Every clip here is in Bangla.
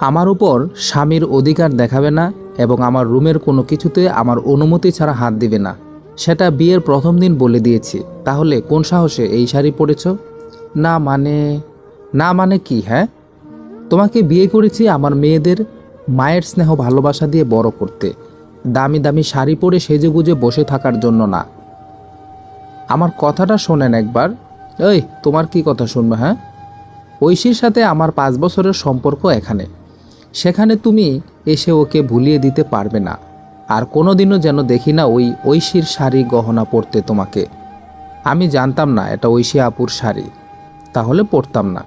আমার উপর স্বামীর অধিকার দেখাবে না এবং আমার রুমের কোনো কিছুতে আমার অনুমতি ছাড়া হাত দিবে না। সেটা বিয়ের প্রথম দিন বলে দিয়েছি। তাহলে কোন সাহসে এই শাড়ি পরেছ? না মানে না মানে কি হ্যাঁ? তোমাকে বিয়ে করেছি আমার মেয়েদের মায়ের স্নেহ ভালোবাসা দিয়ে বড় করতে। দামি দামি শাড়ি পরে সেজেগুজে বসে থাকার জন্য না। আমার কথাটা শোনেন একবার। এই, তোমার কি কথা শুনবে হ্যাঁ? ঐশীর সাথে আমার পাঁচ বছরের সম্পর্ক এখানে। সেখানে তুমি এসে ওকে ভুলিয়ে দিতে পারবে না। আর কোনো দিনও যেন দেখি না ওই ঐশীর শাড়ি গহনা পরতে তোমাকে। আমি জানতাম না এটা ঐশী আপুর শাড়ি। তাহলে পরতাম না।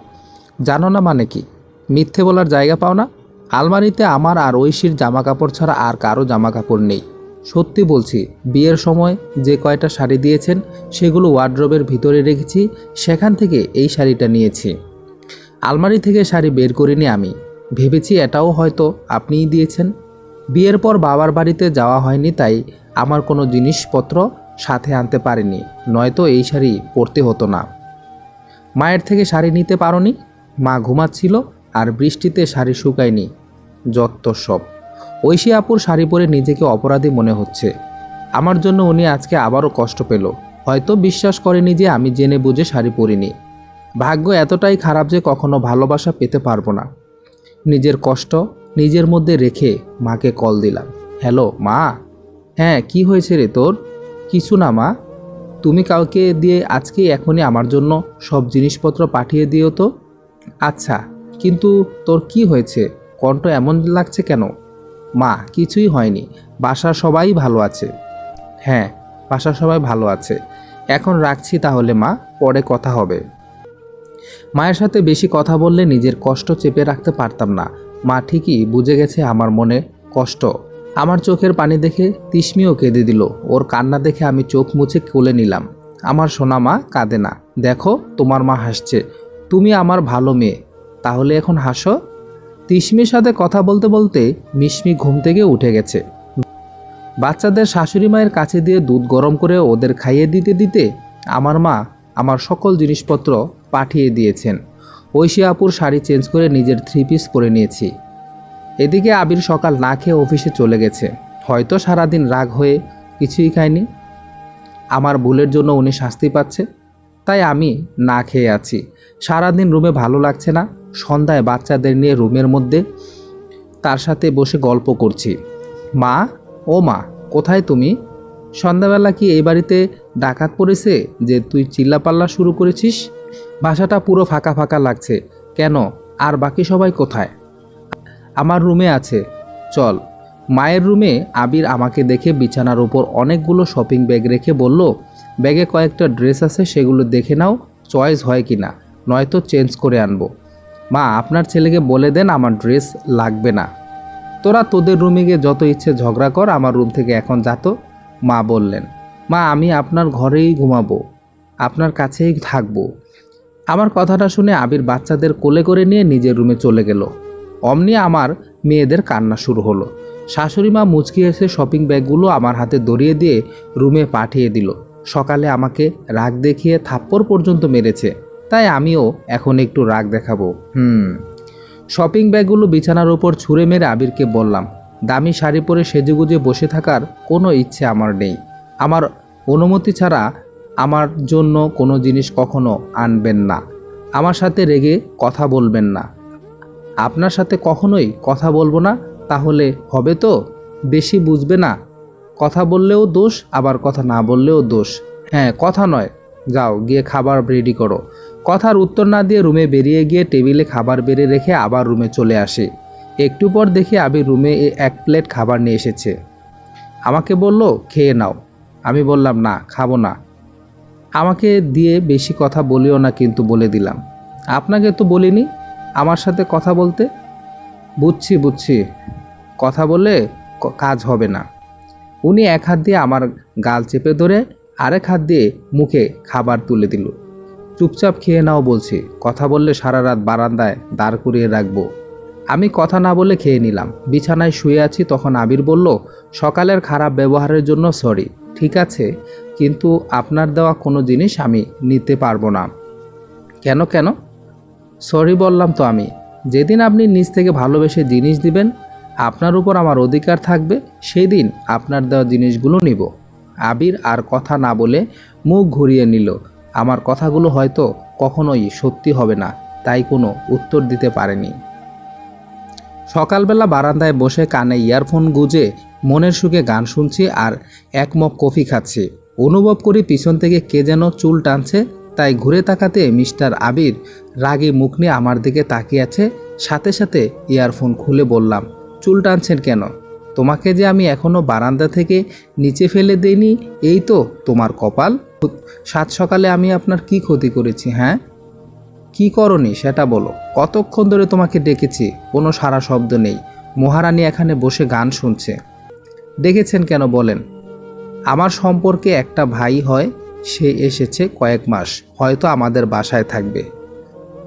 জানো না মানে কি? মিথ্যে বলার জায়গা পাও না? আলমারিতে আমার আর ঐশীর জামা কাপড় ছাড়া আর কারও জামা কাপড় নেই। সত্যি বলছি, বিয়ের সময় যে কয়টা শাড়ি দিয়েছেন, সেগুলো ওয়ার্ড্রবের ভিতরে রেখেছি, সেখান থেকে এই শাড়িটা নিয়েছি। আলমারি থেকে শাড়ি বের করিনি আমি। ভেবেছি এটাও হয়তো আপনিই দিয়েছেন। বিয়ের পর বাবার বাড়িতে যাওয়া হয়নি, তাই আমার কোনো জিনিসপত্র সাথে আনতে পারিনি, নয়তো এই শাড়ি পরতে হতো না। মায়ের থেকে শাড়ি নিতে পারোনি, মা ঘুমাচ্ছিল আর বৃষ্টিতে শাড়ি শুকায়নি যত সব। ঐশী আপুর শাড়ি পরে নিজেকে অপরাধী মনে হচ্ছে। আমার জন্য উনি আজকে আবারও কষ্ট পেল। হয়তো বিশ্বাস করেনি যে আমি জেনে বুঝে শাড়ি পরিনি। ভাগ্য এতটাই খারাপ যে কখনো ভালোবাসা পেতে পারব না। নিজের কষ্ট নিজের মধ্যে রেখে মাকে কল দিলাম। হ্যালো, মা? হ্যাঁ কি হয়েছে রে তোর? কিছু না, মা। তুমি কাউকে দিয়ে আজকে এখনই আমার জন্য সব জিনিসপত্র পাঠিয়ে দিও তো? আচ্ছা কিন্তু তোর কি হয়েছে? কণ্ঠ এমন লাগছে কেন? মা, কিছুই হয়নি। বাসা সবাই ভালো আছে। হ্যাঁ বাসা সবাই ভালো আছে। এখন রাখছি তাহলে, মা। পরে কথা হবে। মায়ের সাথে বেশি কথা বললে নিজের কষ্ট চেপে রাখতে পারতাম না। মা ঠিকই বুঝে গেছে আমার মনে কষ্ট। আমার চোখের পানি দেখে তিসমিও কেঁদে দিল। ওর কান্না দেখে আমি চোখ মুছে কোলে নিলাম। আমার সোনা মা কাঁদে না। দেখো, তোমার মা হাসছে। তুমি আমার ভালো মেয়ে। তাহলে এখন হাসো। তিসমির সাথে কথা বলতে বলতে মিশমি ঘুম থেকে উঠে গেছে। বাচ্চাদের শাশুড়ি মায়ের কাছে দিয়ে দুধ গরম করে ওদের খাইয়ে দিতে দিতে আমার মা আমার সকল জিনিসপত্র পাঠিয়ে দিয়েছেন। ঐশী আপুর শাড়ি চেঞ্জ করে নিজের থ্রি পিস পরে নিয়েছি। এদিকে আবির সকাল না খেয়ে অফিসে চলে গেছে। হয়তো সারাদিন রাগ হয়ে কিছুই খায়নি। আমার ভুলের জন্য উনি শাস্তি পাচ্ছে। তাই আমি না খেয়ে আছি। সারাদিন রুমে ভালো লাগছে না। সন্ধ্যায় বাচ্চাদের নিয়ে রুমের মধ্যে তার সাথে বসে গল্প করছি। মা, ও মা, কোথায় তুমি? সন্ধ্যাবেলা কি এই বাড়িতে ডাকাত পড়েছে যে তুই চিল্লাপাল্লা শুরু করেছিস? বাসাটা পুরো ফাঁকা ফাঁকা লাগছে। কেন? আর বাকি সবাই কোথায়? আমার রুমে আছে। চল। মায়ের রুমে আবির আমাকে দেখে বিছানার উপর অনেকগুলো শপিং ব্যাগ রেখে বলল, ব্যাগে কয়েকটা ড্রেস আছে, সেগুলো দেখে নাও, চয়েস হয় কি না, নয়তো চেঞ্জ করে আনব। মা, আপনার ছেলেকে বলে দেন আমার ড্রেস লাগবে না। তোরা তোদের রুমে গিয়ে যত ইচ্ছে ঝগড়া কর, আমার রুম থেকে এখন যাতো মা বললেন। মা, আমি আপনার ঘরেই ঘুমাবো। আপনার কাছেই থাকব। আমার কথাটা শুনে আবির বাচ্চাদের কোলে করে নিয়ে নিজের রুমে চলে গেল। অমনি আমার মেয়েদের কান্না শুরু হলো। শাশুড়ি মা মুচকি এসে শপিং ব্যাগগুলো আমার হাতে ধরিয়ে দিয়ে রুমে পাঠিয়ে দিল। সকালে আমাকে রাগ দেখিয়ে থাপ্পড় পর্যন্ত মেরেছে। তাই আমিও এখন একটু রাগ দেখাবো। হুম। শপিং ব্যাগগুলো বিছানার ওপর ছুঁড়ে মেরে আবিরকে বললাম, দামি শাড়ি পরে সেজেগুজে বসে থাকার কোনো ইচ্ছে আমার নেই। আমার অনুমতি ছাড়া আমার জন্য কোনো জিনিস কখনো আনবেন না। আমার সাথে রেগে কথা বলবেন না। আপনার সাথে কখনোই কথা বলব না, তাহলে হবে তো? বেশি বুঝবে না। কথা বললেও দোষ, আবার কথা না বললেও দোষ। হ্যাঁ কথা নয়। যাও, গিয়ে খাবার রেডি করো। কথার উত্তর না দিয়ে রুমে বেরিয়ে গিয়ে টেবিলে খাবার বেড়ে রেখে আবার রুমে চলে আসে। একটু পর দেখি আমি রুমে এক প্লেট খাবার নিয়ে এসেছে। আমাকে বলল, খেয়ে নাও। আমি বললাম, না, খাব না। আমাকে দিয়ে বেশি কথা বলিও না কিন্তু বলে দিলাম। আপনাকে তো বলিনি আমার সাথে কথা বলতে? বুঝছি বুঝছি। কথা বললে ক- কাজ হবে না। উনি এক হাত দিয়ে আমার গাল চেপে ধরে আরেক হাত দিয়ে মুখে খাবার তুলে দিল। চুপচাপ খেয়ে নাও বলছি, কথা বললে সারা রাত বারান্দায় দাঁড় করিয়ে রাখব। আমি কথা না বলে খেয়ে নিলাম। বিছানায় শুয়ে আছি তখন আবির বলল, সকালের খারাপ ব্যবহারের জন্য সরি, ঠিক আছে। কিন্তু আপনার দেওয়া কোনো জিনিস আমি নিতে পারব না। কেন কেন? সরি বললাম তো আমি, যেদিন আপনি নিজ থেকে ভালোবেসে জিনিস দিবেন, আপনার উপর আমার অধিকার থাকবে সেই দিন আপনার দেওয়া জিনিসগুলো নিব। আবির আর কথা না বলে মুখ ঘুরিয়ে নিল। আমার কথাগুলো হয়তো কখনোই সত্যি হবে না, তাই কোনো উত্তর দিতে পারেনি। সকালবেলা বারান্দায় বসে কানে ইয়ারফোন গুজে মনের সুখে গান শুনছি আর এক মগ কফি খাচ্ছি। অনুভব করি পিছন থেকে কে যেন চুল টানছে, তাই ঘুরে তাকাতে মিস্টার আবির রাগে মুখ নিয়ে আমার দিকে তাকিয়ে আছে। সাথে সাথে ইয়ারফোন খুলে বললাম, চুল টানছেন কেন? তোমাকে যে আমি এখনও বারান্দা থেকে নিচে ফেলে দেইনি, এই তো তোমার কপাল। সাত সকালে আমি আপনার কি ক্ষতি করেছি হ্যাঁ? কি করনি সেটা বলো। কতক্ষণ ধরে তোমাকে ডেকেছি, কোনো সারা শব্দ নেই। মহারানী এখানে বসে গান শুনছে। ডেকেছেন কেন বলেন? আমার সম্পর্কে একটা ভাই হয়, সে এসেছে কয়েক মাস, হয়তো আমাদের বাসায় থাকবে।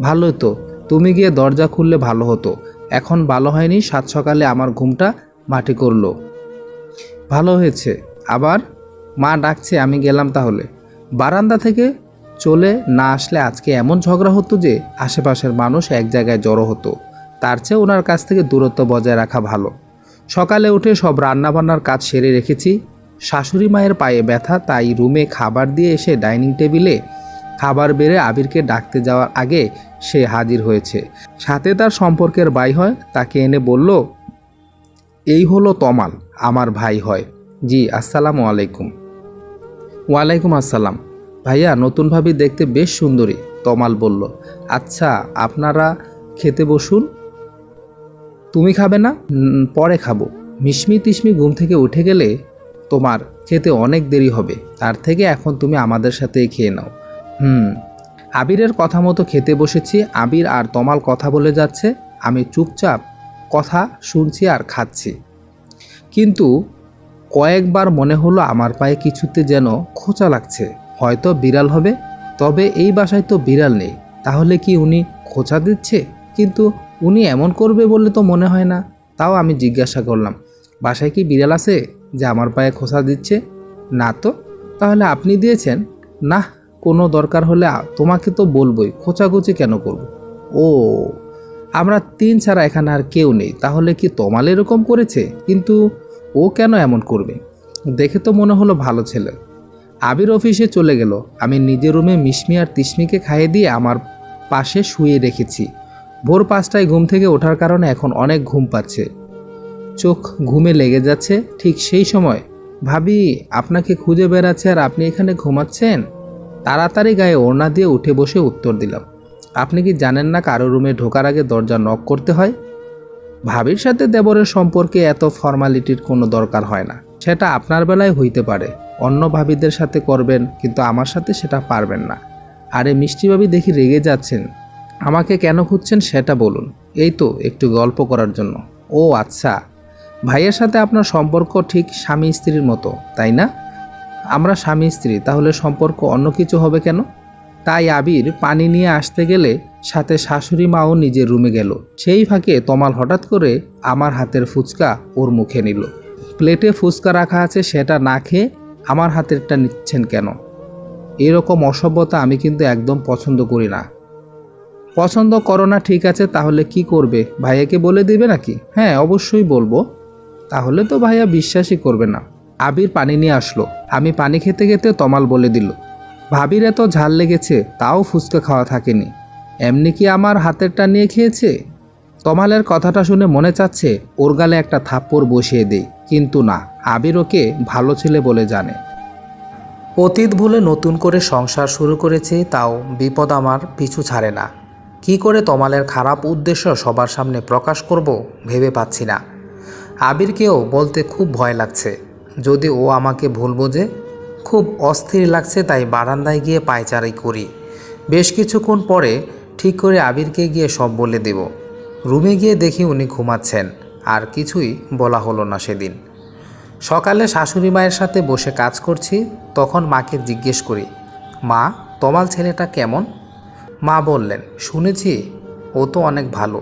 ভালোই তো, তুমি গিয়ে দরজা খুললে ভালো হতো। এখন ভালো হয়নি, সাত সকালে আমার ঘুমটা মাটি করল। ভালো হয়েছে, আবার? মা ডাকছে, আমি গেলাম তাহলে। বারান্দা থেকে চলে না আসলে আজকে এমন ঝগড়া হতো যে, আশেপাশের মানুষ এক জায়গায় জড়ো হতো। তার চেয়ে ওনার কাছ থেকে দূরত্ব বজায় রাখা ভালো। সকালে উঠে সব রান্নাবান্নার কাজ সেরে রেখেছি। শাশুড়ি মায়ের পায়ে ব্যথা, তাই রুমে খাবার দিয়ে এসে ডাইনিং টেবিলে খাবার বেড়ে আবিরকে ডাকতে যাওয়ার আগে সে হাজির হয়েছে। সাথে তার সম্পর্কের ভাই হয়, তাকে এনে বলল, এই হলো তমাল, আমার ভাই হয়। জি, আসসালামু আলাইকুম। ওয়ালাইকুম আসসালাম। ভাইয়া নতুনভাবে দেখতে বেশ সুন্দরী, তমাল বলল। আচ্ছা আপনারা খেতে বসুন। তুমি খাবে না? পরে খাব। মিশমি তিশমি ঘুম থেকে উঠে গেলে তোমার খেতে অনেক দেরি হবে। তার থেকে এখন তুমি আমাদের সাথেই খেয়ে নাও। হুম, আবিরের কথা মতো খেতে বসেছি। আবির আর তমাল কথা বলে যাচ্ছে। আমি চুপচাপ কথা শুনছি আর খাচ্ছি। কিন্তু কয়েকবার মনে হলো আমার পায়ে কিছুতে যেন খোঁচা লাগছে। হয়তো বিড়াল হবে। তবে এই বাসায় তো বিড়াল নেই। তাহলে কি উনি খোঁচা দিচ্ছে? কিন্তু উনি এমন করবে বলে তো মনে হয় না। তাও আমি জিজ্ঞাসা করলাম, বাসায় কি বিড়াল আছে? যে আমার পায়ে খোসা দিচ্ছে, না তো? তাহলে আপনি দিয়েছেন। না কোনো দরকার হলে তোমাকে তো বলবোই, খোঁচাখুচি কেন করব? ও, আমরা তিন ছাড়া এখানে আর কেউ নেই, তাহলে কি তোমাল এরকম করেছে? কিন্তু ও কেন এমন করবে? দেখে তো মনে হলো ভালো ছেলে। আবির অফিসে চলে গেল। আমি নিজের রুমে মিশমি আর তিশমিকে খাইয়ে দিয়ে আমার পাশে শুয়ে রেখেছি। ভোর পাঁচটায় ঘুম থেকে ওঠার কারণে এখন অনেক ঘুম পাচ্ছে। চোখ ঘুমে লেগে যাচ্ছে ঠিক সেই সময়। ভাবি, আপনাকে খুঁজে বেড়াচ্ছে আর আপনি এখানে ঘুমাচ্ছেন? তাড়াতাড়ি গায়ে ওড়না দিয়ে উঠে বসে উত্তর দিলাম, আপনি কি জানেন না কারও রুমে ঢোকার আগে দরজা নক করতে হয়? ভাবির সাথে দেবরের সম্পর্কে এত ফর্মালিটির কোনো দরকার হয় না। সেটা আপনার বেলায় হইতে পারে। অন্য ভাবিদের সাথে করবেন, কিন্তু আমার সাথে সেটা পারবেন না। আরে মিষ্টি ভাবি, দেখি রেগে যাচ্ছেন। আমাকে কেন খুঁজছেন সেটা বলুন। এই তো, একটু গল্প করার জন্য। ও আচ্ছা ভাইয়ের সাথে আপনার সম্পর্ক ঠিক স্বামী স্ত্রীর মতো, তাই না? আমরা স্বামী স্ত্রী, তাহলে সম্পর্ক অন্য কিছু হবে কেন? তাই আবির পানি নিয়ে আসতে গেলে সাথে শাশুড়ি মাও নিজের রুমে গেল। সেই ফাঁকে তমাল হঠাৎ করে আমার হাতের ফুচকা ওর মুখে নিল। প্লেটে ফুচকা রাখা আছে, সেটা না খেয়ে আমার হাতেরটা নিচ্ছেন কেন? এরকম অসভ্যতা আমি কিন্তু একদম পছন্দ করি না। পছন্দ করো না, ঠিক আছে, তাহলে কি করবে? ভাইয়াকে বলে দিবে নাকি? হ্যাঁ অবশ্যই বলব। তাহলে তো ভাইয়া বিশ্বাসই করবে না। আবির পানি নিয়ে আসলো। আমি পানি খেতে খেতে তমাল বলে দিল, ভাবির এত ঝাল লেগেছে, তাও ফুচকা খাওয়া থাকেনি। এমনি কি আমার হাতেরটা নিয়ে খেয়েছে? তমালের কথাটা শুনে মনে চাচ্ছে, ওর গালে একটা থাপ্পড় বসিয়ে দেই, কিন্তু না, আবির ওকে ভালো ছেলে বলে জানে। অতীত ভুলে নতুন করে সংসার শুরু করেছে, তাও বিপদ আমার পিছু ছাড়ে না। কি করে তমালের খারাপ উদ্দেশ্য সবার সামনে প্রকাশ করব ভেবে পাচ্ছি না। আবিরকেও বলতে খুব ভয় লাগছে। যদি ও আমাকে ভুল বোঝে, খুব অস্থির লাগছে তাই বারান্দায় গিয়ে পায়চারি করি। বেশ কিছুক্ষণ পরে ঠিক করে আবিরকে গিয়ে সব বলে দেব। রুমে গিয়ে দেখি উনি ঘুমাচ্ছেন, আর কিছুই বলা হলো না সেদিন। সকালে শাশুড়ি মায়ের সাথে বসে কাজ করছি, তখন মাকে জিজ্ঞেস করি, মা, তোমার ছেলেটা কেমন? মা বললেন, শুনেছি, ও তো অনেক ভালো।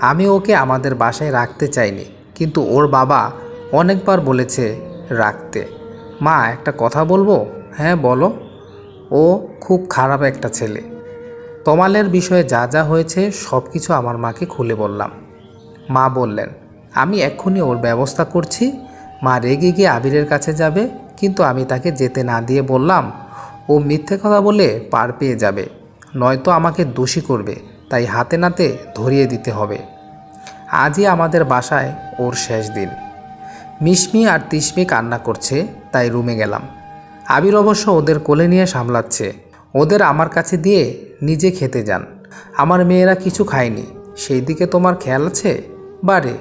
আমি ওকে আমাদের বাসায় রাখতে চাইনি কিন্তু ওর বাবা অনেকবার বলেছে রাখতে। মা, একটা কথা বলব? হ্যাঁ বলো। ও খুব খারাপ একটা ছেলে। তমালের বিষয়ে যা যা হয়েছে সব কিছু আমার মাকে খুলে বললাম। মা বললেন, আমি এক্ষুনি ওর ব্যবস্থা করছি। মা রেগে গিয়ে আবিরের কাছে যাবে, কিন্তু আমি তাকে যেতে না দিয়ে বললাম, ও মিথ্যে কথা বলে পার পেয়ে যাবে। নয়তো আমাকে দোষী করবে, তাই হাতে নাতে ধরিয়ে দিতে হবে। আজই আমাদের বাসায় ওর শেষ দিন। মিশমি আর তিশমি কান্না করছে, তাই রুমে গেলাম। আবির অবশ্য ওদের কোলে নিয়ে সামলাচ্ছে। ওদের আমার কাছে দিয়ে নিজে খেতে যান। আমার মেয়েরা কিছু খায়নি। সেই দিকে তোমার খেয়াল আছে? বারে,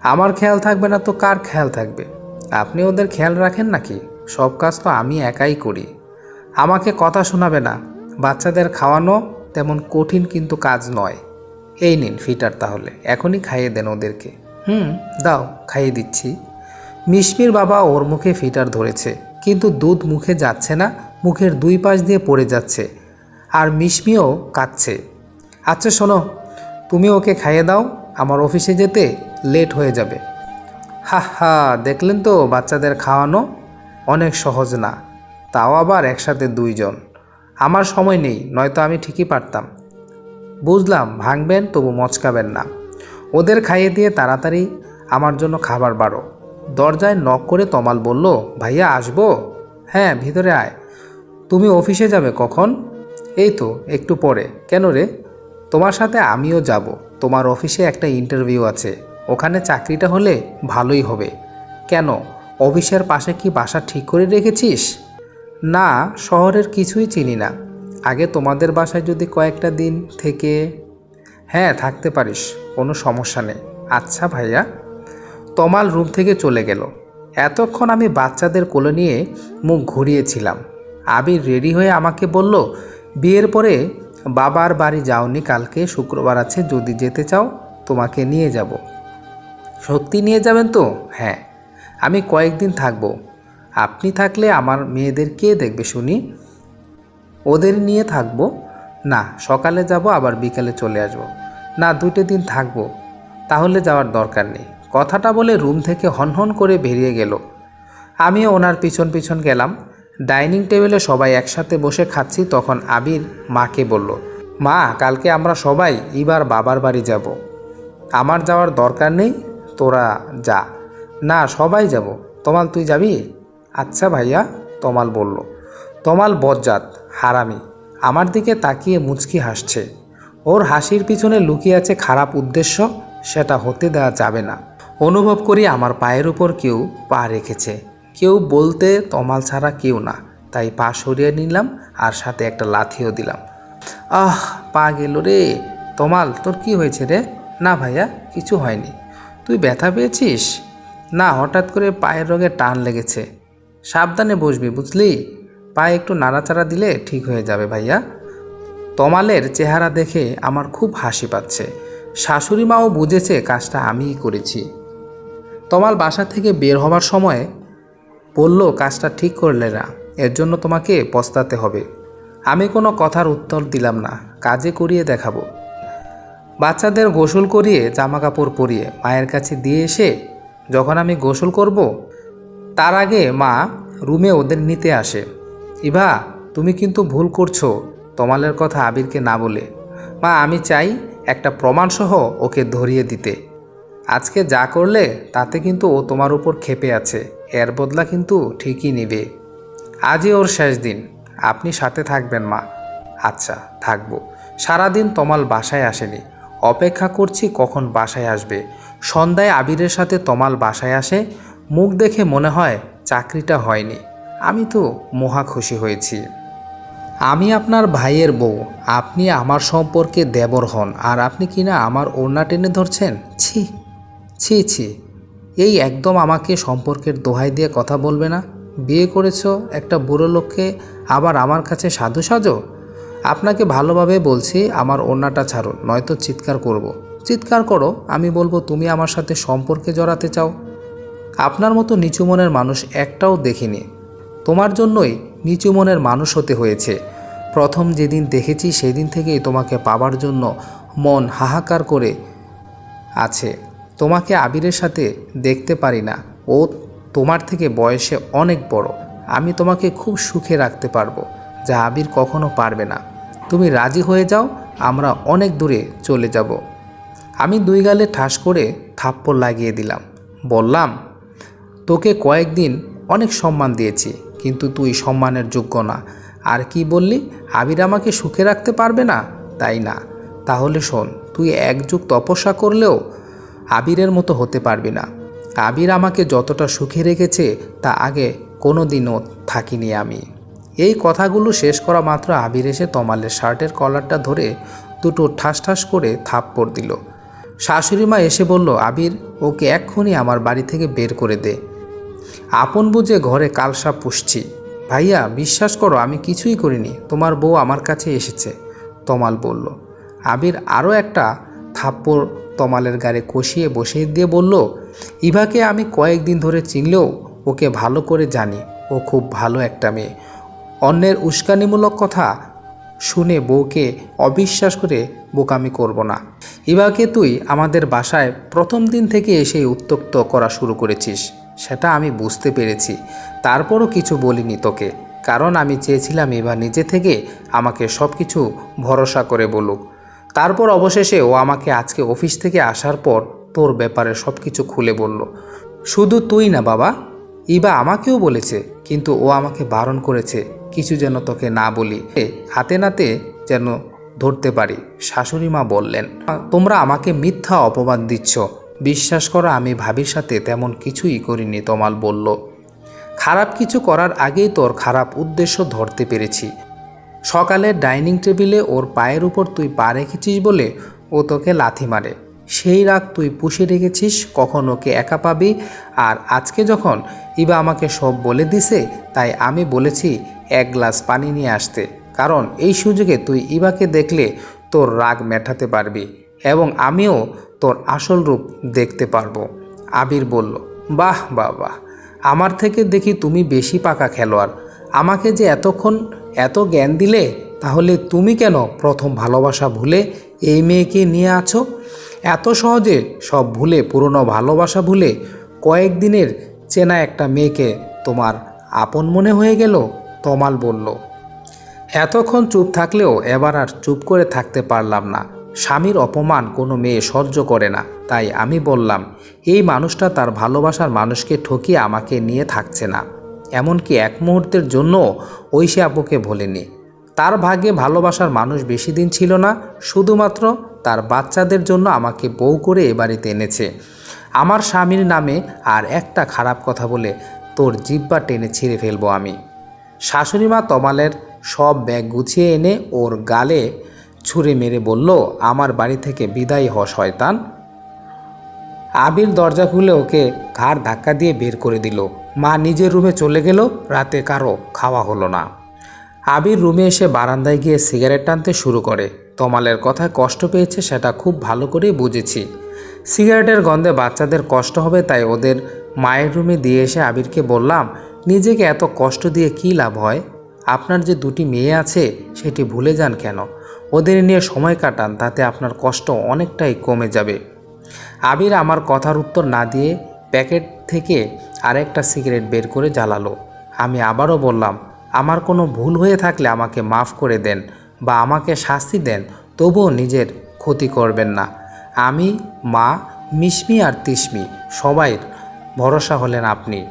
আমার খেয়াল থাকবে না তো কার খেয়াল থাকবে? আপনি ওদের খেয়াল রাখেন নাকি? সব কাজ তো আমি একাই করি। আমাকে কথা শোনাবে না। বাচ্চাদের খাওয়ানো তেমন কঠিন কিন্তু কাজ নয়। এই নিন ফিটার তাহলে, এখনই খাইয়ে দেন ওদেরকে। হুম, দাও, খাইয়ে দিচ্ছি। মিশমির বাবা ওর মুখে ফিটার ধরেছে, কিন্তু দুধ মুখে যাচ্ছে না, মুখের দুই পাশ দিয়ে পড়ে যাচ্ছে, আর মিশমিও কাঁদছে। আচ্ছা শোনো, তুমি ওকে খাইয়ে দাও, আমার অফিসে যেতে লেট হয়ে যাবে। হা হা, দেখলেন তো বাচ্চাদের খাওয়ানো অনেক সহজ না, তাও আবার একসাথে দুইজন। আমার সময় নেই, নয়তো আমি ঠিকই পারতাম। বুঝলাম, ভাঙবেন তবু মচকাবেন না। ওদের খাইয়ে দিয়ে তাড়াতাড়ি আমার জন্য খাবার বাড়ো। দরজায় নক করে তমাল বলল, ভাইয়া, আসব? হ্যাঁ ভিতরে আয়। তুমি অফিসে যাবে কখন? এই তো, একটু পরে। কেন রে? তোমার সাথে আমিও যাব। তোমার অফিসে একটা ইন্টারভিউ আছে। ওখানে চাকরিটা হলে ভালোই হবে। কেন? অফিসের পাশে কি বাসা ঠিক করে রেখেছিস? না, শহরের কিছুই চিনি না। আগে তোমাদের বাসায় যদি কয়েকটা দিন থেকে হ্যাঁ থাকতে পারিস, কোনো সমস্যা নেই। আচ্ছা ভাইয়া, তমাল রুম থেকে চলে গেল। এতক্ষণ আমি বাচ্চাদের কোলে নিয়ে মুখ ঘুরিয়েছিলাম। আবির রেডি হয়ে আমাকে বলল, বিয়ের পরে বাবার বাড়ি যাওনি, কালকে শুক্রবার আছে, যদি যেতে চাও, তোমাকে নিয়ে যাব। সত্যি নিয়ে যাবেন তো? হ্যাঁ আমি কয়েকদিন থাকব। আপনি থাকলে আমার মেয়েদের কে দেখবে শুনি? ওদের নিয়ে থাকব? না, সকালে যাব, আবার বিকালে চলে আসব। না দুটো দিন থাকব। তাহলে যাওয়ার দরকার নেই। কথাটা বলে রুম থেকে হনহন করে বেরিয়ে গেল। আমিও ওনার পিছন পিছন গেলাম। ডাইনিং টেবিলে সবাই একসাথে বসে খাচ্ছি, তখন আবির মাকে বলল, মা, কালকে আমরা সবাই এবার বাবার বাড়ি যাব। আমার যাওয়ার দরকার নেই, তোরা যা। না, সবাই যাব। তোমাল, তুই যাবি? আচ্ছা ভাইয়া, তমাল বলল। তমাল বজ্জাত হারামি। আমার দিকে তাকিয়ে মুচকি হাসছে। ওর হাসির পিছনে লুকিয়ে আছে খারাপ উদ্দেশ্য, সেটা হতে দেওয়া যাবে না। অনুভব করি আমার পায়ের উপর কেউ পা রেখেছে। কেউ বলতে তমাল ছাড়া কেউ না। তাই পা সরিয়ে নিলাম আর সাথে একটা লাথিও দিলাম। আহ, পা গেল রে। তমাল, তোর কি হয়েছে রে? না ভাইয়া, কিছু হয়নি। তুই ব্যথা পেয়েছিস? না, হঠাৎ করে পায়ের রোগে টান লেগেছে। সাবধানে বসবি, বুঝলি? পায়ে একটু নাড়াচাড়া দিলে ঠিক হয়ে যাবে ভাইয়া। তমালের চেহারা দেখে আমার খুব হাসি পাচ্ছে। শাশুড়ি মাও বুঝেছে কাজটা আমিই করেছি। তমাল বাসা থেকে বের হবার সময় বলল, কাজটা ঠিক করলে না, এর জন্য তোমাকে পস্তাতে হবে। আমি কোনো কথার উত্তর দিলাম না, কাজে করিয়ে দেখাবো। বাচ্চাদের গোসল করিয়ে জামা কাপড় পরিয়ে মায়ের কাছে দিয়ে এসে যখন আমি গোসল করব, তার আগে মা রুমে ওদের নিতে আসে। ইভা তুমি কিন্তু ভুল করছ, তমালের কথা আবিরকে না বলে। মা, আমি চাই একটা প্রমাণসহ ওকে ধরিয়ে দিতে। আজকে যা করলে, তাতে কিন্তু ও তোমার উপর ক্ষেপে আছে। এর বদলা কিন্তু ঠিকই নেবে। আজই ওর শেষ দিন। আপনি সাথে থাকবেন, মা। আচ্ছা থাকব। সারাদিন তমাল বাসায় আসেনি। অপেক্ষা করছি কখন বাসায় আসবে। সন্ধ্যায় আবিরের সাথে তমাল বাসায় আসে। মুখ দেখে মনে হয় চাকরিটা হয়নি। আমি তো মহা খুশি হয়েছি। আমি আপনার ভাইয়ের বউ। আপনি আমার সম্পর্কে দেবর হন। আর আপনি কিনা আমার ওড়না টেনে ধরছেন? ছি ছি ছি। এই একদম আমাকে সম্পর্কের দোহাই দিয়ে কথা বলবে না। বিয়ে করেছ একটা বুড়ো লোককে, আবার আমার কাছে সাধু সাজো? আপনাকে ভালোভাবে বলছি, আমার ওড়নাটা ছাড়ুন নয়তো চিৎকার করব। চিৎকার করো, আমি বলব তুমি আমার সাথে সম্পর্কে জড়াতে চাও। আপনার মতো নিচু মনের মানুষ একটাও দেখিনি। তোমার জন্যই নিচু মনের মানুষ হতে হয়েছে। প্রথম যেদিন দেখেছি সেদিন থেকেই তোমাকে পাবার জন্য মন হাহাকার করে আছে। তোমাকে আবিরের সাথে দেখতে পারি না। ও তোমার থেকে বয়সে অনেক বড়। আমি তোমাকে খুব সুখে রাখতে পারব, যা আবির কখনো পারবে না। তুমি রাজি হয়ে যাও, আমরা অনেক দূরে চলে যাব। আমি দুই গালে ঠাস করে থাপ্পড় লাগিয়ে দিলাম। বললাম, তোকে কয়েকদিন অনেক সম্মান দিয়েছি। কিন্তু তুই সম্মানের যোগ্য না। আর কি বললি? আবির আমাকে সুখে রাখতে পারবে না? তাই না। তাহলে শোন, তুই এক যুগ তপস্যা করলেও আবিরের মতো হতে পারবি না। আবির আমাকে যতটা সুখে রেখেছে, তা আগে কোনো দিনও থাকিনি আমি। এই কথাগুলো শেষ করা মাত্র আবির এসে তমালের শার্টের কলারটা ধরে দুটো ঠাস ঠাস করে থাপ্পড় দিল। শাশুড়ি মা এসে বলল, আবির, ওকে এক্ষুনি আমার বাড়ি থেকে বের করে দে। আপন বুঝে ঘরে কালসাপ পুষছি। ভাইয়া, বিশ্বাস করো, আমি কিছুই করিনি। তোমার বউ আমার কাছে এসেছে, তমাল বলল। আবির আরও একটা থাপ্পড় তমালের গাড়ি কষিয়ে বসিয়ে দিয়ে বলল, ইভাকে আমি কয়েকদিন ধরে চিনলেও ওকে ভালো করে জানি। ও খুব ভালো একটা মেয়ে। অন্যের উস্কানিমূলক কথা শুনে বউকে অবিশ্বাস করে বোকামি করব না। ইভাকে তুই আমাদের বাসায় প্রথম দিন থেকে এসে উত্তক্ত করা শুরু করেছিস। সেটা আমি বুঝতে পেরেছি। তারপরও কিছু বলিনি তোকে, কারণ আমি চেয়েছিলাম এবার নিজে থেকে আমাকে সব কিছু ভরসা করে বলুক। তারপর অবশেষে ও আমাকে আজকে অফিস থেকে আসার পর তোর ব্যাপারে সব কিছু খুলে বলল। শুধু তুই না বাবা, ইবা আমাকেও বলেছে, কিন্তু ও আমাকে বারণ করেছে, কিছু যেন তোকে না বলি, হাতে নাতে যেন ধরতে পারি, শাশুড়ি মা বললেন, তোমরা আমাকে মিথ্যা অপবাদ দিচ্ছ বিশ্বাস করো, আমি ভাবির সাথে তেমন কিছুই করিনি, তমাল বলল। খারাপ কিছু করার আগেই তোর খারাপ উদ্দেশ্য ধরতে পেরেছি। সকালে ডাইনিং টেবিলে ওর পায়ের উপর তুই পা রেখেছিস বলে ও তোকে লাথি মারে। সেই রাগ তুই পুষে রেখেছিস, কখন ওকে একা পাবি? আর আজকে যখন ইবা আমাকে সব বলে দিছে, তাই আমি বলেছি এক গ্লাস পানি নিয়ে আসতে। কারণ এই সুযোগে তুই ইবাকে দেখলে তোর রাগ মেটাতে পারবি। এবং আমিও তোর আসল রূপ দেখতে পারব। আবির বলল, বাহ বাহ বাহ। আমার থেকে দেখি তুমি বেশি পাকা খেলোয়াড়। আমাকে যে এতক্ষণ এত জ্ঞান দিলে, তাহলে তুমি কেন প্রথম ভালোবাসা ভুলে এই মেয়েকে নিয়ে আছো? এত সহজে সব ভুলে, পুরনো ভালোবাসা ভুলে কয়েকদিনের চেনা একটা মেয়েকে তোমার আপন মনে হয়ে গেল? তমাল বলল, এতক্ষণ চুপ থাকলেও এবার আর চুপ করে থাকতে পারলাম না। স্বামীর অপমান কোনো মেয়ে সহ্য করে না। তাই আমি বললাম, এই মানুষটা তার ভালোবাসার মানুষকে ঠকিয়ে আমাকে নিয়ে থাকছে না। এমনকি এক মুহূর্তের জন্য ঐশী আপুকে ভোলেনি তার ভাগ্যে ভালোবাসার মানুষ বেশি দিন ছিল না, শুধুমাত্র তার বাচ্চাদের জন্য আমাকে বউ করে এ বাড়িতে এনেছে। আমার স্বামীর নামে আর একটা খারাপ কথা বলে তোর জিব্বা টেনে ছিঁড়ে ফেলব আমি। শাশুড়ি মা তমালের সব ব্যাগ গুছিয়ে এনে ওর গালে ছুঁড়ে মেরে বলল, আমার বাড়ি থেকে বিদায় হ, শয়তান। আবির দরজা খুলে ওকে ঘাড় ধাক্কা দিয়ে বের করে দিল। মা নিজের রুমে চলে গেল, রাতে কারও খাওয়া হলো না। আবির রুমে এসে বারান্দায় গিয়ে সিগারেট টানতে শুরু করে। তমালের কথায় কষ্ট পেয়েছে সেটা খুব ভালো করেই বুঝেছি। সিগারেটের গন্ধে বাচ্চাদের কষ্ট হবে, তাই ওদের মায়ের রুমে দিয়ে এসে আবিরকে বললাম, নিজেকে এত কষ্ট দিয়ে কী লাভ হয়? আপনার যে দুটি মেয়ে আছে, সেটি ভুলে যান কেন? ওদের নিয়ে সময় কাটান, তাতে আপনার কষ্ট অনেকটাই কমে যাবে। আবির আমার কথার উত্তর না দিয়ে প্যাকেট থেকে আরেকটা সিগারেট বের করে জ্বালালো। আমি আবারও বললাম, আমার কোনো ভুল হয়ে থাকলে আমাকে মাফ করে দেন বা আমাকে শাস্তি দেন, তবুও নিজের ক্ষতি করবেন না। আমি, মা, মিশমি আর তিসমি সবাই ভরসা হলেন আপনি।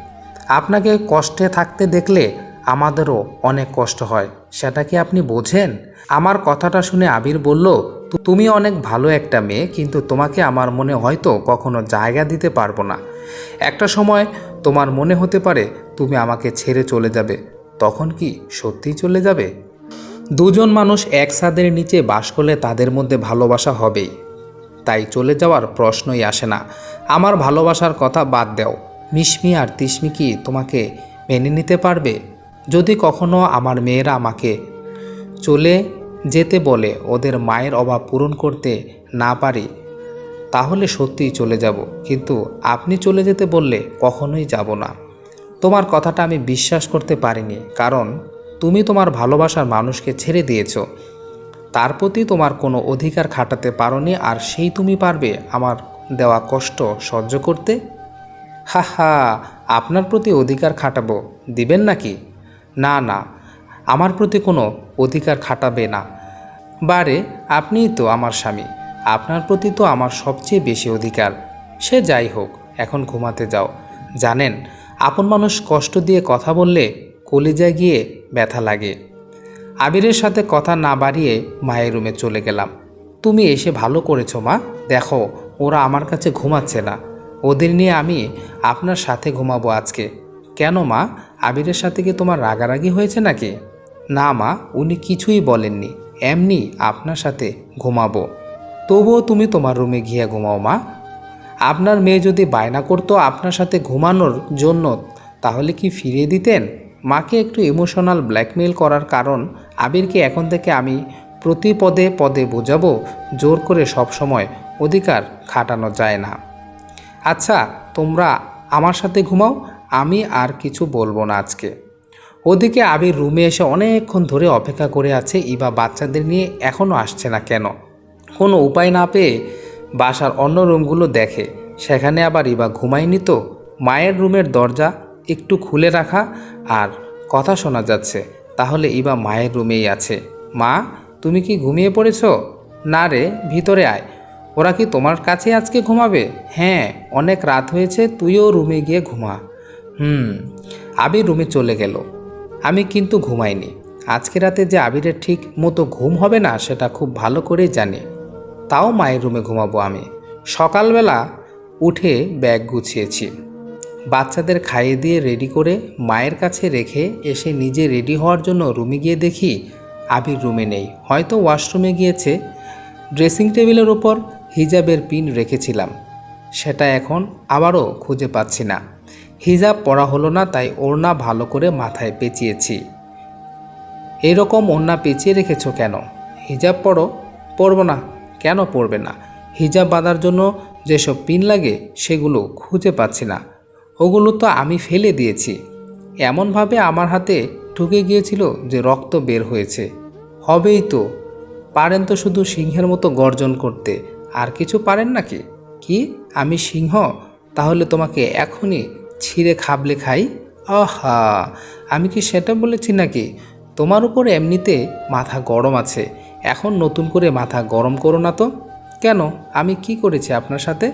আপনাকে কষ্টে থাকতে দেখলে আমাদেরও অনেক কষ্ট হয়। সেটা কি আপনি বোঝেন? আমার কথাটা শুনে আবির বলল, "তু- তুমি অনেক ভালো একটা মেয়ে, কিন্তু তোমাকে আমার মনে হয়তো কখনো জায়গা দিতে পারব না। একটা সময় তোমার মনে হতে পারে, তুমি আমাকে ছেড়ে চলে যাবে। তখন কি সত্যিই চলে যাবে? দুজন মানুষ এক ছাদের নিচে বাস করলে তাদের মধ্যে ভালোবাসা হবেই। তাই চলে যাওয়ার প্রশ্নই আসে না। আমার ভালোবাসার কথা বাদ দাও। মিশমি আর তিসমি কি তোমাকে মেনে নিতে পারবে? যদি কখনো আমার মেয়েরা আমাকে চলে যেতে বলে ওদের মায়ের অভাব পূরণ করতে না পারি, তাহলে সত্যিই চলে যাব। কিন্তু আপনি চলে যেতে বললে কখনোই যাব না। তোমার কথাটা আমি বিশ্বাস করতে পারিনি, কারণ তুমি তোমার ভালোবাসার মানুষকে ছেড়ে দিয়েছ। তার প্রতি তোমার কোনো অধিকার খাটাতে পারোনি, আর সেই তুমি পারবে আমার দেওয়া কষ্ট সহ্য করতে? হা হা আপনার প্রতি অধিকার খাটাবো। দিবেন নাকি? না না, আমার প্রতি কোনো অধিকার খাটাবে না। বারে, আপনিই তো আমার স্বামী, আপনার প্রতি তো আমার সবচেয়ে বেশি অধিকার। সে যাই হোক, এখন ঘুমাতে যাও। জানেন, আপন মানুষ কষ্ট দিয়ে কথা বললে কলিজায় গিয়ে ব্যথা লাগে। আবিরের সাথে কথা না বাড়িয়ে মায়ের রুমে চলে গেলাম। তুমি এসে ভালো করেছ, মা। দেখো, ওরা আমার কাছে ঘুমাচ্ছে না। ওদের নিয়ে আমি আপনার সাথে ঘুমাবো আজকে। কেন, মা? আবিরের সাথে কি তোমার রাগারাগি হয়েছে নাকি? না মা, উনি কিছুই বলেননি। এমনি আপনার সাথে ঘুমাবো। তবুও তুমি তোমার রুমে গিয়ে ঘুমাও মা। আপনার মেয়ে যদি বায়না করতো আপনার সাথে ঘুমানোর জন্য, তাহলে কি ফিরিয়ে দিতেন? মাকে একটু ইমোশনাল ব্ল্যাকমেল করার কারণ আবিরকে এখন থেকে আমি প্রতি পদে পদে বোঝাবো, জোর করে সব সময় অধিকার খাটানো যায় না। আচ্ছা তোমরা আমার সাথে ঘুমাও আমি আর কিছু বলব না আজকে। ওদিকে আবির রুমে এসে অনেকক্ষণ ধরে অপেক্ষা করে আছে, ইবা বাচ্চাদের নিয়ে এখনও আসছে না কেন? কোনো উপায় না পেয়ে বাসার অন্য রুমগুলো দেখে। সেখানে আবার ইবা ঘুমায়নি তো? মায়ের রুমের দরজা একটু খুলে রাখা আর কথা শোনা যাচ্ছে। তাহলে ইবা মায়ের রুমেই আছে। মা, তুমি কি ঘুমিয়ে পড়েছ? না রে, ভিতরে আয়। ওরা কি তোমার কাছে আজকে ঘুমাবে? হ্যাঁ অনেক রাত হয়েছে, তুইও রুমে গিয়ে ঘুমা। হুম, আবির রুমে চলে গেল। আমি কিন্তু ঘুমাইনি। আজকে রাতে যে আবিরের ঠিক মতো ঘুম হবে না, সেটা খুব ভালো করেই জানি। তাও মায়ের রুমে ঘুমাবো আমি। সকালবেলা উঠে ব্যাগ গুছিয়েছি। বাচ্চাদের খাইয়ে দিয়ে রেডি করে মায়ের কাছে রেখে এসে নিজে রেডি হওয়ার জন্য রুমে গিয়ে দেখি আবির রুমে নেই। হয়তো ওয়াশরুমে গিয়েছে। ড্রেসিং টেবিলের ওপর হিজাবের পিন রেখেছিলাম। সেটা এখন আবারও খুঁজে পাচ্ছি না। হিজাব পরা হলো না, তাই ওড়না ভালো করে মাথায় পেঁচিয়েছি। এরকম ওড়না পেঁচিয়ে রেখেছ কেন? হিজাব পরো। পরবো না। কেন পরবে না? হিজাব বাঁধার জন্য যেসব পিন লাগে, সেগুলো খুঁজে পাচ্ছি না। ওগুলো তো আমি ফেলে দিয়েছি। এমনভাবে আমার হাতে ঢুকে গিয়েছিল যে রক্ত বের হয়েছে। হবেই তো। পারেন তো শুধু সিংহের মতো গর্জন করতে। আর কিছু পারেন নাকি? কি? আমি সিংহ? তাহলে তোমাকে এখনই ছিঁড়ে খাবলে খাই আহা, আমি কি সেটা বলেছি নাকি? তোমার উপর এমনিতে মাথা গরম আছে, এখন নতুন করে মাথা গরম করো না তো। কেন? আমি কি করেছি আপনার সাথে?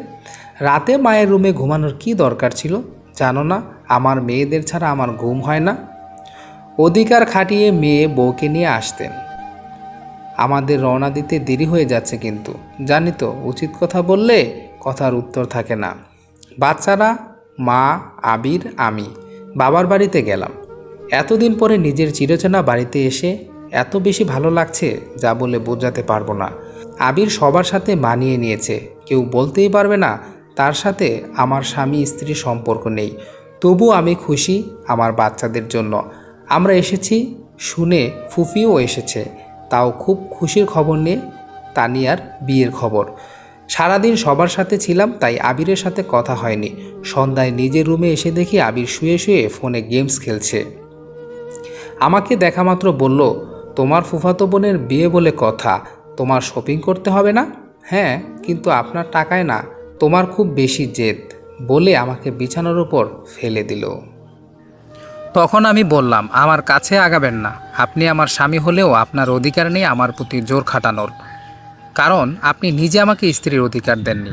রাতে মায়ের রুমে ঘুমানোর কি দরকার ছিল? জানো না, আমার মেয়েদের ছাড়া আমার ঘুম হয় না? অধিকার খাটিয়ে মেয়ে বউকে নিয়ে আসতেন। আমাদের রওনা দিতে দেরি হয়ে যাচ্ছে কিন্তু, জানি তো, উচিত কথা বললে কথার উত্তর থাকে না। বাচ্চারা মা, আবির, আমি। বাবার বাড়িতে গেলাম। এতদিন পরে নিজের চিরচেনা বাড়িতে এসে এত বেশি ভালো লাগছে যা বলে বোঝাতে পারব না। আবির সবার সাথে মানিয়ে নিয়েছে। কেউ বলতেই পারবে না তার সাথে আমার স্বামী স্ত্রী সম্পর্ক নেই। তবু আমি খুশি আমার বাচ্চাদের জন্য। আমরা এসেছি, শুনে ফুফিও এসেছে। তাও খুব খুশির খবর নিয়ে তানিয়ার বিয়ের খবর। সারাদিন সবার সাথে ছিলাম, তাই আবিরের সাথে কথা হয়নি। সন্ধ্যায় নিজের রুমে এসে দেখি আবির শুয়ে শুয়ে ফোনে গেমস খেলছে। আমাকে দেখা মাত্র বলল, তোমার ফুফাতো বোনের বিয়ে বলে কথা, তোমার শপিং করতে হবে না? হ্যাঁ কিন্তু আপনার টাকায় না, তোমার খুব বেশি জেদ, বলে আমাকে বিছানার উপর ফেলে দিল। তখন আমি বললাম, আমার কাছে আগাবেন না, আপনি আমার স্বামী হলেও আপনার অধিকার নেই আমার প্রতি জোর খাটানোর। কারণ আপনি নিজে আমাকে স্ত্রীর অধিকার দেননি।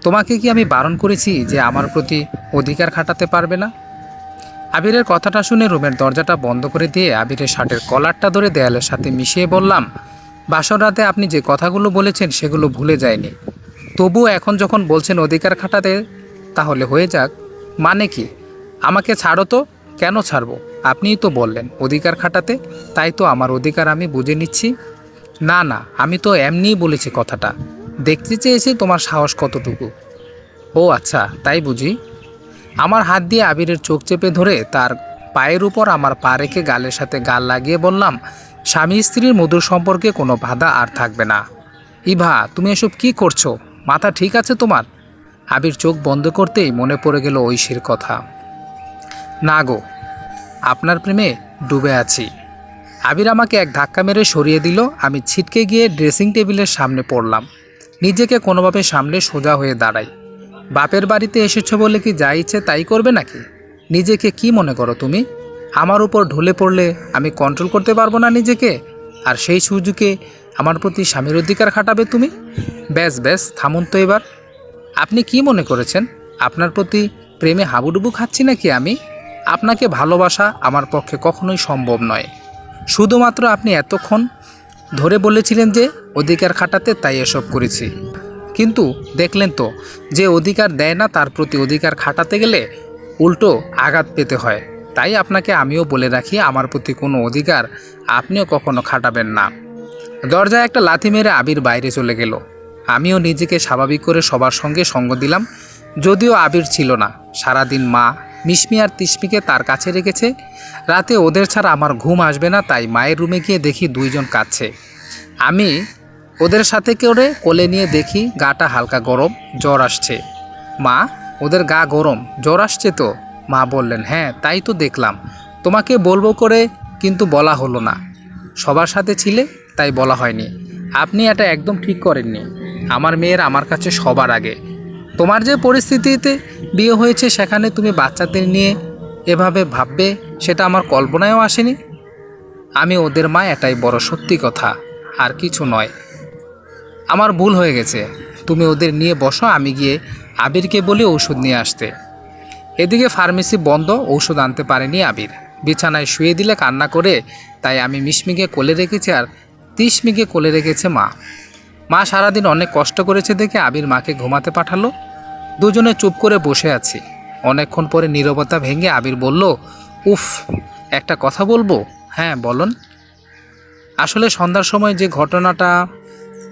তোমাকে কি আমি বারণ করেছি যে আমার প্রতি অধিকার খাটাতে পারবে না? আবিরের কথাটা শুনে রুমের দরজাটা বন্ধ করে দিয়ে আবিরের শার্টের কলারটা ধরে দেয়ালের সাথে মিশিয়ে বললাম, বাসর রাতে আপনি যে কথাগুলো বলেছেন সেগুলো ভুলে যায়নি। তবুও এখন যখন বলছেন অধিকার খাটাতে, তাহলে হয়ে যাক। মানে কি? আমাকে ছাড়ো তো? কেন ছাড়বো? আপনিই তো বললেন অধিকার খাটাতে, তাই তো আমার অধিকার আমি বুঝে নিচ্ছি। না না, আমি তো এমনিই বলেছি কথাটা। দেখতে চেয়েছি তোমার সাহস কতটুকু। ও আচ্ছা তাই বুঝি। আমার হাত দিয়ে আবিরের চোখ চেপে ধরে তার পায়ের উপর আমার পা রেখে গালের সাথে গাল লাগিয়ে বললাম, স্বামী স্ত্রীর মধুর সম্পর্কে কোনো বাধা আর থাকবে না। ইভা, তুমি এসব কি করছ? মাথা ঠিক আছে তোমার? আবির চোখ বন্ধ করতেই মনে পড়ে গেল ঐশীর কথা। না গো, আপনার প্রেমে ডুবে আছি। আবির আমাকে এক ধাক্কা মেরে সরিয়ে দিল। আমি ছিটকে গিয়ে ড্রেসিং টেবিলের সামনে পড়লাম। নিজেকে কোনোভাবে সামলে সোজা হয়ে দাঁড়াই। বাপের বাড়িতে এসেছ বলে কি যা ইচ্ছে তাই করবে নাকি? নিজেকে কি মনে করো তুমি? আমার উপর ঢলে পড়লে আমি কন্ট্রোল করতে পারব না নিজেকে? আর সেই সুযোগে আমার প্রতি স্বামীর অধিকার খাটাবে তুমি? ব্যাস ব্যাস, থামুন তো এবার। আপনি কি মনে করেছেন? আপনার প্রতি প্রেমে হাবুডুবু খাচ্ছি নাকি আমি? আপনাকে ভালোবাসা আমার পক্ষে কখনোই সম্ভব নয়। শুধুমাত্র আপনি এতক্ষণ ধরে বলেছিলেন যে অধিকার খাটাতে তাই এসব করেছি। কিন্তু দেখলেন তো যে অধিকার দেয় না, তার প্রতি অধিকার খাটাতে গেলে উল্টো আঘাত পেতে হয়। তাই আপনাকে আমিও বলে রাখি, আমার প্রতি কোনো অধিকার আপনিও কখনো খাটাবেন না। দরজায় একটা লাথি মেরে আবির বাইরে চলে গেল। আমিও নিজেকে স্বাভাবিক করে সবার সঙ্গে সঙ্গ দিলাম, যদিও আবির ছিল না। সারাদিন মা মিশমি আর তিসমিকে তার কাছে রেখেছে। রাতে ওদের ছাড়া আমার ঘুম আসবে না, তাই মায়ের রুমে গিয়ে দেখি দুইজন কাঁদছে। আমি ওদের সাথে করে কোলে নিয়ে দেখি গাটা হালকা গরম, জ্বর আসছে। মা, ওদের গা গরম, জ্বর আসছে তো? মা বললেন হ্যাঁ তাই তো দেখলাম। তোমাকে বলব করে কিন্তু বলা হলো না। সবার সাথে ছিলে, তাই বলা হয়নি। আপনি এটা একদম ঠিক করেননি। আমার মেয়ের আমার কাছে সবার আগে। তোমার যে পরিস্থিতিতে বিয়ে হয়েছে সেখানে তুমি বাচ্চাদের নিয়ে এভাবে ভাববে, সেটা আমার কল্পনায়ও আসেনি। আমি ওদের মা এটাই বড় সত্যি কথা, আর কিছু নয়। আমার ভুল হয়ে গেছে। তুমি ওদের নিয়ে বসো, আমি গিয়ে আবিরকে বলে ওষুধ নিয়ে আসতে। এদিকে ফার্মেসি বন্ধ ঔষধ আনতে পারেনি আবির। বিছানায় শুয়ে দিলে কান্না করে, তাই আমি মিশমিকে কোলে রেখেছি আর তিসমিকে কোলে রেখেছে মা। মা সারাদিন অনেক কষ্ট করেছে দেখে আবির মাকে ঘুমাতে পাঠালো। দুজনে চুপ করে বসে আছি। অনেকক্ষণ পরে নীরবতা ভেঙে আবির বলল, উফ, একটা কথা বলব? হ্যাঁ বলুন। আসলে সন্ধ্যার সময় যে ঘটনাটা,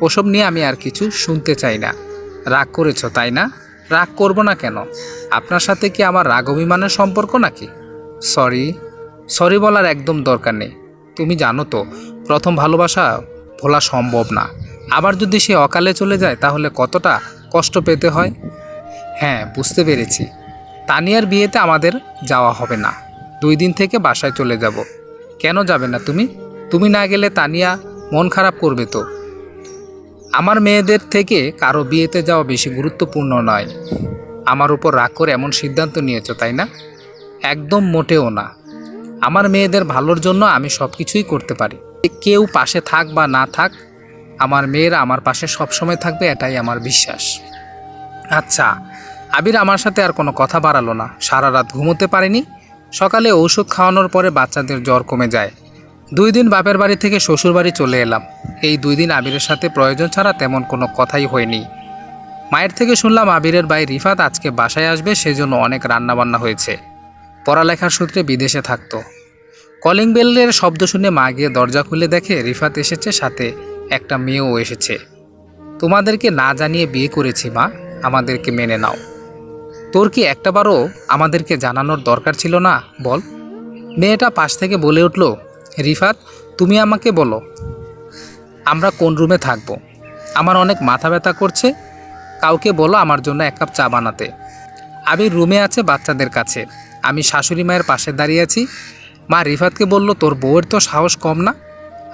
ওসব নিয়ে আমি আর কিছু শুনতে চাই না। রাগ করেছ, তাই না? রাগ করব না কেন? আপনার সাথে কি আমার রাগ অভিমানের সম্পর্ক নাকি? সরি সরি বলার একদম দরকার নেই। তুমি জানো তো, প্রথম ভালোবাসা ভোলা সম্ভব না। আবার যদি সে অকালে চলে যায়, তাহলে কতটা কষ্ট পেতে হয়? হ্যাঁ বুঝতে পেরেছি। তানিয়ার বিয়েতে আমাদের যাওয়া হবে না। দুই দিন থেকে বাসায় চলে যাব। কেন যাবে না তুমি? তুমি না গেলে তানিয়া মন খারাপ করবে তো। আমার মেয়েদের থেকে কারও বিয়েতে যাওয়া বেশি গুরুত্বপূর্ণ নয়। আমার উপর রাগ করে এমন সিদ্ধান্ত নিয়েছো, তাই না? একদম মোটেও না। আমার মেয়েদের ভালোর জন্য আমি সব কিছুই করতে পারি। কেউ পাশে থাক বা না থাক আমার মেয়েরা আমার পাশে সবসময় থাকবে, এটাই আমার বিশ্বাস। আচ্ছা আবির আমার সাথে আর কোনো কথা বাড়ালো না। সারা রাত ঘুমোতে পারেনি। সকালে ঔষধ খাওয়ানোর পরে বাচ্চাদের জ্বর কমে যায়। দুই দিন বাপের বাড়ি থেকে শ্বশুর বাড়ি চলে এলাম। এই দুই দিন আবিরের সাথে প্রয়োজন ছাড়া তেমন কোনো কথাই হয়নি। মায়ের থেকে শুনলাম আবিরের ভাই রিফাত আজকে বাসায় আসবে, সেজন্য অনেক রান্নাবান্না হয়েছে। পড়ালেখার সূত্রে বিদেশে থাকতো। কলিং বেলের শব্দ শুনে মা গিয়ে দরজা খুলে দেখে রিফাত এসেছে সাথে। একটা মেয়েও এসেছে। তোমাদেরকে না জানিয়ে বিয়ে করেছি, মা। আমাদেরকে মেনে নাও। তোর কি একটাবারও আমাদেরকে জানানোর দরকার ছিল না? বল। মেয়েটা পাশ থেকে বলে উঠল, রিফাত, তুমি আমাকে বলো, আমরা কোন রুমে থাকব? আমার অনেক মাথা ব্যথা করছে। কাউকে বলো আমার জন্য এক কাপ চা বানাতে। আমি রুমে আছে বাচ্চাদের কাছে। আমি শাশুড়ি মায়ের পাশে দাঁড়িয়ে আছি। মা রিফাতকে বলল, তোর বউয়ের তো সাহস কম না?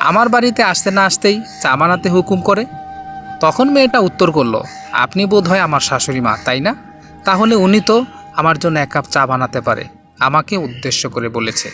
আমার বাড়িতে আসতে না আসতেই চা বানাতে হুকুম করে। তখন মেয়েটা উত্তর করল, আপনি বোধ হয় আমার শাশুড়ি মা, তাই না? তাহলে উনি তো আমার জন্য এক কাপ চা বানাতে পারে। আমাকে উদ্দেশ্য করে বলেছে।